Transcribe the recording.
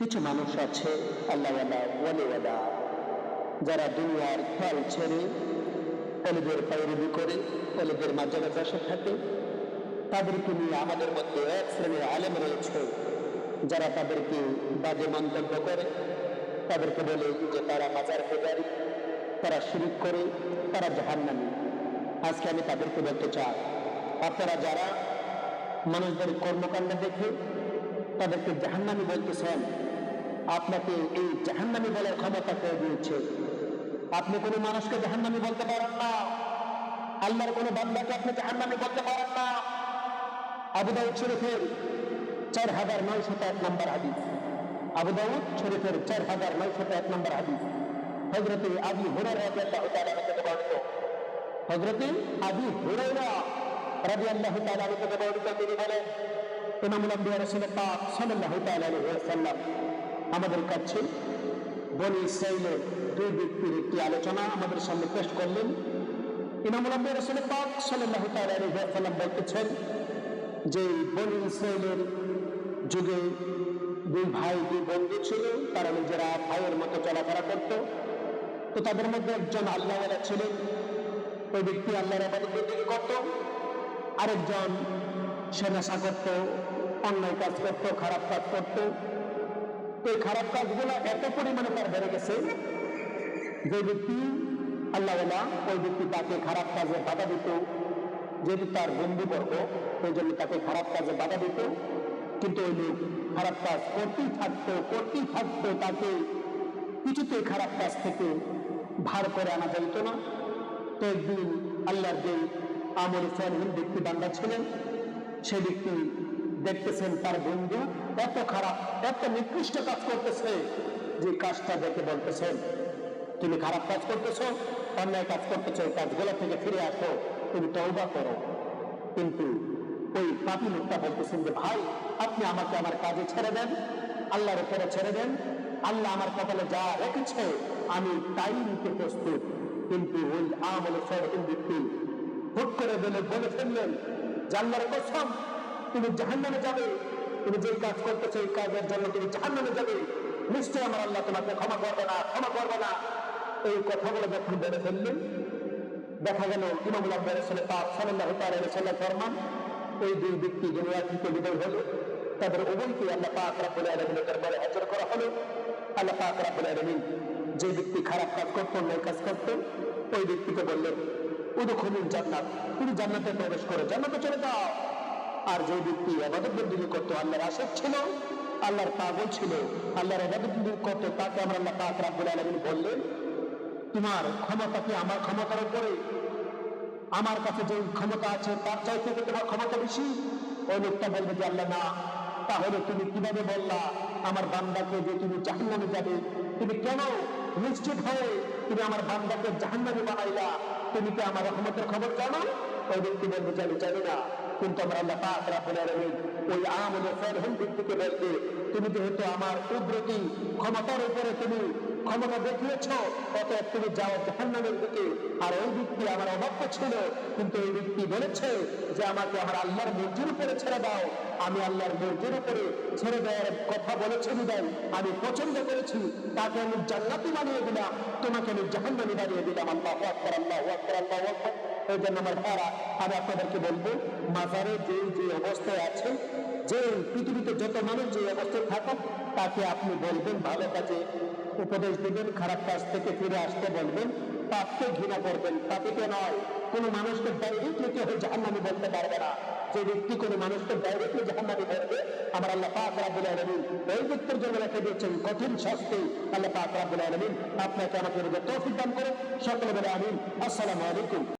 কিছু মানুষ আছে আল্লাহওয়ালা যারা দুনিয়ার খেয়াল ছেড়ে অলিদের পায়রবি করে অলিদের মাঝে বসে থাকে। তাদেরকে নিয়ে আমাদের মধ্যে এক শ্রেণির আলেম রয়েছে, যারা তাদেরকে বাজে মন্তব্য করে। তাদেরকে বলে যে তারা মাজার পূজারি, তারা শিরিক করে, তারা জাহান্নামী। আজকে আমি তাদেরকে বলতে চাই, আপনারা যারা মানুষদের কর্মকাণ্ড দেখে তাদেরকে জাহান্নামী বলতেছেন আপনাকে এই জাহান্নামী বলার ক্ষমতা কে দিয়েছে? আপনি কোনো মানুষকে জাহান্নামী বলতে পারেন না। আল্লাহর কোনো বান্দাকে আপনি জাহান্নামী বলতে পারেন না। আবু দাউদ শরীফের চার হাজার নয়শত এক নম্বর হাদিস। আবু দাউদ শরীফের চার হাজার নয়শত এক নম্বর হাদিস। হজরতে আবি হুরার রাদিয়াল্লাহু তাআলা থেকে বর্ণিত। হজরতে আবি হুরায়রা রাদিয়াল্লাহু তাআলা থেকে বর্ণিত তিনি বলেন, ইমামুল আম্বিয়া রাসূল পাক সাল্লাল্লাহু তাআলা আলাইহি ওয়াসাল্লাম আমাদের কাছে বনি ইসরাইলের দুই ব্যক্তির একটি আলোচনা আমাদের সামনে পেশ করলেন। ইমামুল আম্বিয়া রাসূল পাক আলাইহি ওয়াসাল্লাম বলতেছেন যে বনি ইসরায়েলের যুগে দুই ভাই, দুই বন্ধু ছিল, তারা নিজেরা ভাইয়ের মতো চলাফেরা করত। তো তাদের মধ্যে একজন আল্লাহওয়ালা ছিলেন, ওই ব্যক্তি আল্লাহর আবাদত দিকে করত। আরেকজন সে নেশা করত অন্যায় কাজ করত, খারাপ কাজ করত। এই খারাপ কাজগুলো এত পরিমাণে তার বেড়ে গেছে যে ব্যক্তি আল্লাহওয়ালা ওই ব্যক্তি তাকে খারাপ কাজে বাধা দিত, যেহেতু তার বন্ধুবর্গ ওই জন্য তাকে খারাপ কাজে বাধা দিত। কিন্তু ওই লোক খারাপ কাজ করতেই থাকতো করতেই থাকতো, তাকে কিছুতেই খারাপ কাজ থেকে ভার করে আনা যাইত না। তো একদিন আল্লাহর যে আমল ফেরহীন ব্যক্তি বান্দা ছিলেন, সে ব্যক্তি দেখতেছেন তার বন্ধু, এত খারাপ, এত নিকৃষ্ট কাজ করতেছে যে কাজটা দেখে বলতেছেন, তুমি খারাপ কাজ করতেছো, অন্যায় কাজ করতেছো কাজগুলো থেকে ফিরে আসো, তুমি তওবা করো। কিন্তু ওই পাপি লোকটা বলতেছেন যে, ভাই, আপনি আমাকে আমার কাজে ছেড়ে দেন, আল্লাহর উপরে ছেড়ে দেন, আল্লাহ আমার কপালে যা রেখেছে, আমি তাই নিতে প্রস্তুত। কিন্তু ওই আমল ফেরহিন ব্যক্তি হুট করে বলে বলে ফেললেন আল্লাহর কসম তুমি জাহান্নামে যাবে। তুমি যেই কাজ করতেছো, এই কাজের জন্য তুমি জাহান্নামে যাবে। নিশ্চয় আমার আল্লাহ তোমাকে ক্ষমা করবে না, ক্ষমা করবে না। এই কথাগুলো যখন বলে ফেললেন, দেখা গেল ইমামুল আব্বাহ সাল্লাম ফরমান দুই ব্যক্তি দুনিয়া থেকে বিদায় হলো। তাদের উভয়কে আল্লাহ পাক রাব্বুল আলামিনের দরবারে হাজির করা হলো। আল্লাহ পাক রাব্বুল আলামিন যে ব্যক্তি খারাপ কাজ করতো, অন্যায় কাজ করতো, ওই ব্যক্তিকে বললেন, উদখুলুল জান্নাত। তুমি জান্নাতে প্রবেশ করো জান্নাতে চলে যাও। আর যে ব্যক্তি আবাদত বন্দিগি করতো, আল্লাহর আশেক ছিল, আল্লাহর পাগল ছিল, আল্লাহর আবাদত বন্দিগি করতো, তাকে আমরা আল্লাহ পাক রাব্বুল বললেন, তোমার ক্ষমতা কি আমার ক্ষমতার উপরে? আমার কাছে যে ক্ষমতা আছে, তার চাইতে তোমার ক্ষমতা বেশি? ওই লোকটা বলবে যে, আল্লাহ, না। তাহলে তুমি কীভাবে বললা, আমার বান্দাকে যে তুমি জাহান্নামে যাবে, তুমি কেন নিশ্চিত হয়ে তুমি আমার বান্দাকে জাহান্নামে বানাইলা? তুমি কি আমার রহমতের খবর জানো? ওই ব্যক্তি বলবে আমি জানি না। কিন্তু আমরা আল্লাহ পাক রাব্বুল আলামিন ওই আমলে ফেরহুম ব্যক্তিকে বলবে তুমি যেহেতু আমার কুদরতি ক্ষমতার উপরে তুমি ক্ষমতা দেখিয়েছ, অতএব তুমি যাও জাহান্নামের দিকে। আর ওই ব্যক্তি আমার অবাক্য ছিল, কিন্তু ওই ব্যক্তি বলেছে যে আমাকে আমার আল্লাহর মর্জির উপরে ছেড়ে দাও। আমি আল্লাহর মর্জির উপরে ছেড়ে দেওয়ার কথা বলেছে বিদায়। আমি পছন্দ করেছি, তাকে আমি জান্নাতি বানিয়ে দিলাম। তোমাকে আমি জাহান্নামি বানিয়ে দিলাম। আল্লাহ আকবর, আল্লাহ আল্লাহ এই জন্য আমার ভাড়া আমি আপনাদেরকে বলব, মাজারে যে যে অবস্থায় আছে যে পৃথিবীতে যত মানুষ যে অবস্থায় থাকুক, তাকে আপনি বলবেন, ভালো কাজে উপদেশ দিবেন, খারাপ কাজ থেকে ফিরে আসতে বলবেন, পাপকে ঘৃণা করবেন। পাপিকে নয়, কোনো মানুষকে ডাইরেক্টলি কেউ জাহান্নামি বলতে পারবে না। যে ব্যক্তি কোনো মানুষকে ডাইরেক্টলি জাহান্নামি বলবে, আমার আল্লাহ পাক রাব্বুল আলামিন ওই ব্যক্তির জন্য রেখে দিয়েছেন কঠিন শাস্তি। আল্লাহ পাক রাব্বুল আলামিন আপনাকে আমাকে তৌফিক দান করে সকলে বলে আমিন। আসসালামু আলাইকুম।